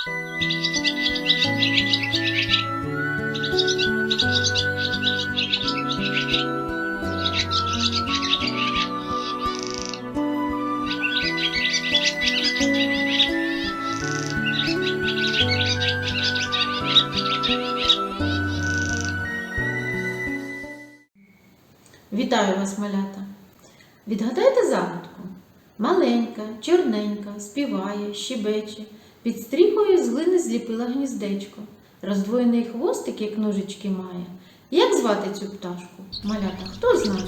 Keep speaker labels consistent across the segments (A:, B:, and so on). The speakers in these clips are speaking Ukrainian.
A: Вітаю вас, малята! Відгадайте загадку. Маленька, чорненька, співає, щебече, під стріхою з глини зліпила гніздечко. Роздвоєний хвостик, як ножички має. Як звати цю пташку? Малята, хто знає?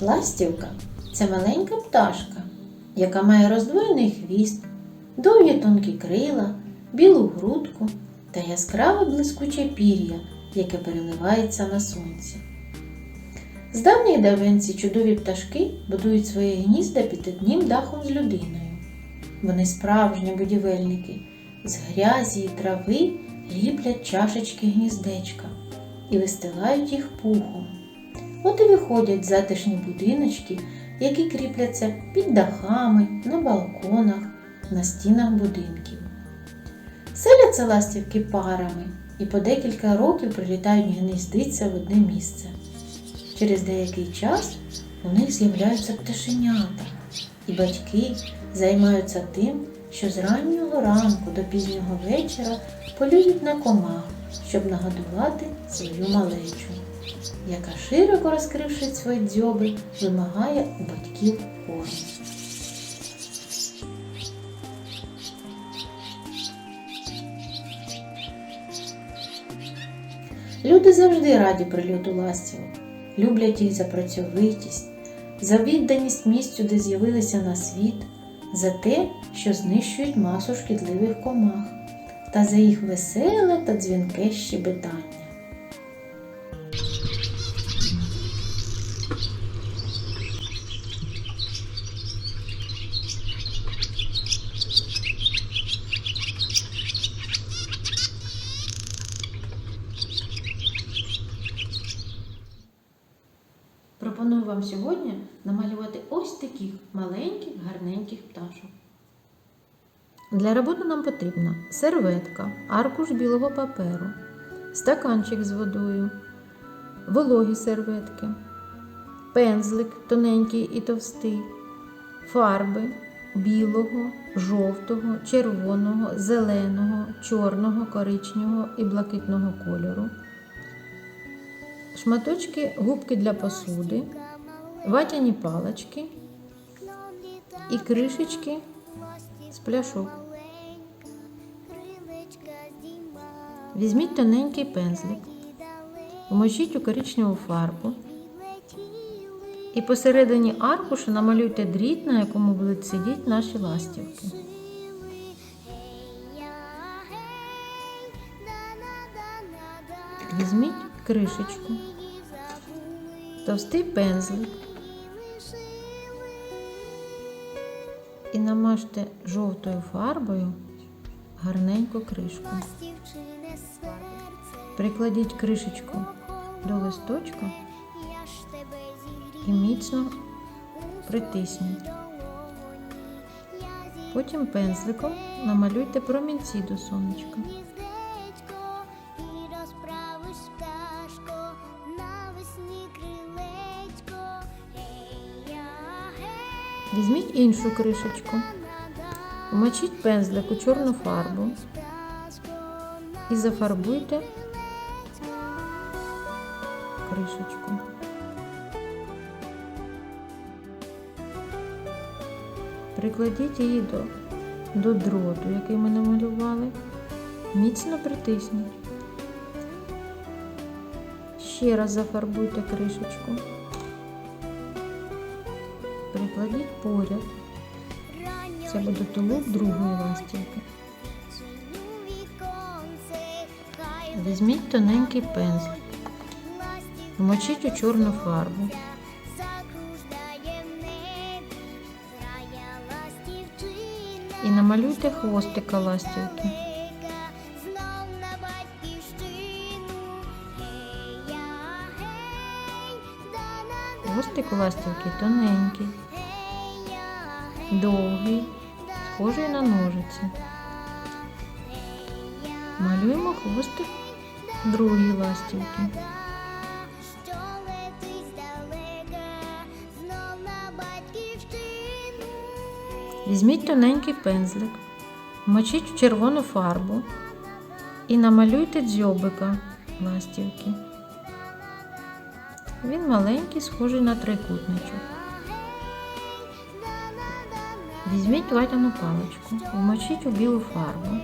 A: Ластівка це маленька пташка, яка має роздвоєний хвіст, довгі тонкі крила, білу грудку та яскраве блискуче пір'я, яке переливається на сонці. З давніх давен ці чудові пташки будують своє гнізда під одним дахом з людиною. Вони справжні будівельники, з грязі і трави ліплять чашечки гніздечка і вистилають їх пухом. От і виходять затишні будиночки, які кріпляться під дахами, на балконах, на стінах будинків. Селяться ластівки парами і по декілька років прилітають гніздиться в одне місце. Через деякий час у них з'являються пташенята, і батьки займаються тим, що з раннього ранку до пізнього вечора полюють на комах, щоб нагодувати свою малечу, яка, широко розкривши свої дзьоби, вимагає у батьків корму. Люди завжди раді прильоту ластівок, люблять їх за працьовитість, за відданість місцю, де з'явилися на світ, за те, що знищують масу шкідливих комах, та за їх веселе та дзвінке щебетання. Вам сьогодні намалювати ось таких маленьких гарненьких пташок. Для роботи нам потрібна серветка, аркуш білого паперу, стаканчик з водою, вологі серветки, пензлик тоненький і товстий, фарби білого, жовтого, червоного, зеленого, чорного, коричневого і блакитного кольору шматочки губки для посуди, ватяні палочки і кришечки з пляшок. Візьміть тоненький пензлик, вмочіть у коричневу фарбу і посередині аркушу намалюйте дріт, на якому будуть сидіти наші ластівки. Візьміть кришечку, товстий пензлик і намажте жовтою фарбою гарненько кришку. Прикладіть кришечку до листочка і міцно притисніть. Потім пензликом намалюйте промінці до сонечка. Візьміть іншу кришечку, вмочіть пензлик у чорну фарбу і зафарбуйте кришечку. Прикладіть її до, до дроту, який ми намалювали. Міцно притисніть. Ще раз зафарбуйте кришечку. Прикладіть поряд. Це буде тулуб другої ластівки. Візьміть тоненький пензлик, вмочіть у чорну фарбу. І намалюйте хвостика ластівки. Хвостик ластівки тоненький, довгий, схожий на ножиці. Малюємо хвостик другої ластівки. Візьміть тоненький пензлик, вмочіть в червону фарбу і намалюйте дзьобика ластівки. Він маленький, схожий на трикутничок. Візьміть ватяну паличку, вмочіть у білу фарбу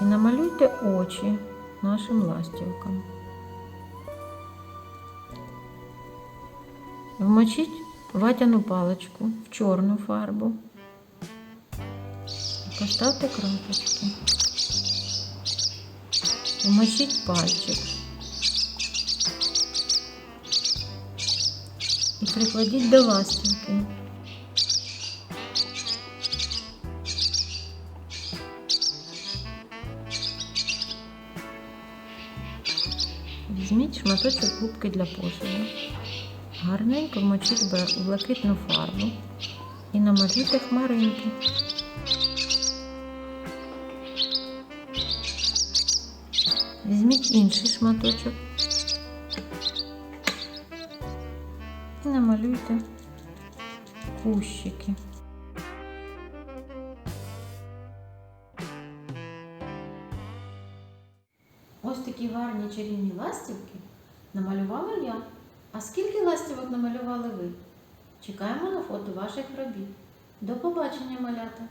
A: і намалюйте очі нашим ластівкам. Вмочіть ватяну паличку в чорну фарбу. Поставте крапочки. Вмочіть пальчик. Прикладіть до ластівки. Візьміть шматочок губки для посуду. Гарненько вмочіть в бла- блакитну фарбу і намалюйте хмаринки. Візьміть інший шматочок і намалюйте кущики. Ось такі гарні чарівні ластівки намалювала я. А скільки ластівок намалювали ви? Чекаємо на фото ваших робіт. До побачення, малята!